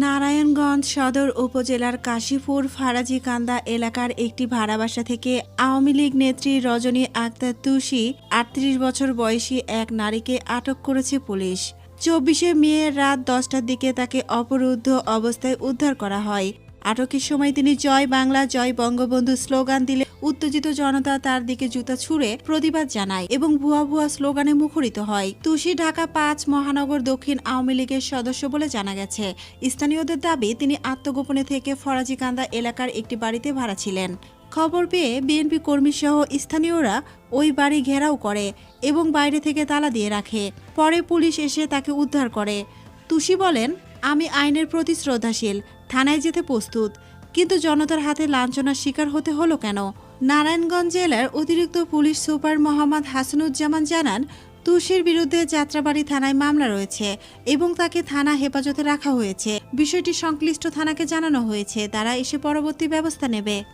নারায়ণগঞ্জ সদর উপজেলার কাশীপুর ফারাজিকান্দা এলাকার একটি ভাড়া বাসা থেকে আওয়ামী লীগ নেত্রী রজনী আক্তার তুষি, আটত্রিশ বছর বয়সী এক নারীকে আটক করেছে পুলিশ। চব্বিশে মে রাত দশটার দিকে তাকে অপরুদ্ধ অবস্থায় উদ্ধার করা হয়। আটকের সময় তিনি জয় বাংলা, জয় বঙ্গবন্ধু স্লোগান দিলে উত্তেজিত জনতা তার দিকে জুতা ছুঁড়ে প্রতিবাদ জানায় এবং ভুয়া ভুয়া স্লোগানে মুখরিত হয়। তুষি, ঢাকা পাঁচ, মহানগর, দক্ষিণ আওয়ামী লীগের সদস্য বলে জানা গেছে। স্থানীয়দের দাবি, তিনি আত্মগোপনে থেকে ফরাজিকান্দা এলাকার একটি বাড়িতে ভাড়া ছিলেন। খবর পেয়ে বিএনপি কর্মী সহ স্থানীয়রা ওই বাড়ি ঘেরাও করে এবং বাইরে থেকে তালা দিয়ে রাখে। পরে পুলিশ এসে তাকে উদ্ধার করে। তুষি বলেন আমি আইনের প্রতি শ্রদ্ধাশীল, থানায় যেতে প্রস্তুত। কিন্তু জনতার হাতে লাঞ্ছনার শিকার হতে হলো কেন? নারায়ণগঞ্জ জেলার অতিরিক্ত পুলিশ সুপার মোহাম্মদ হাসানুজ্জামান জানান তুষির বিরুদ্ধে যাত্রাবাড়ি থানায় মামলা রয়েছে এবং তাকে থানা হেফাজতে রাখা হয়েছে। বিষয়টি সংশ্লিষ্ট থানাকে জানানো হয়েছে। তারা এসে পরবর্তী ব্যবস্থা নেবে।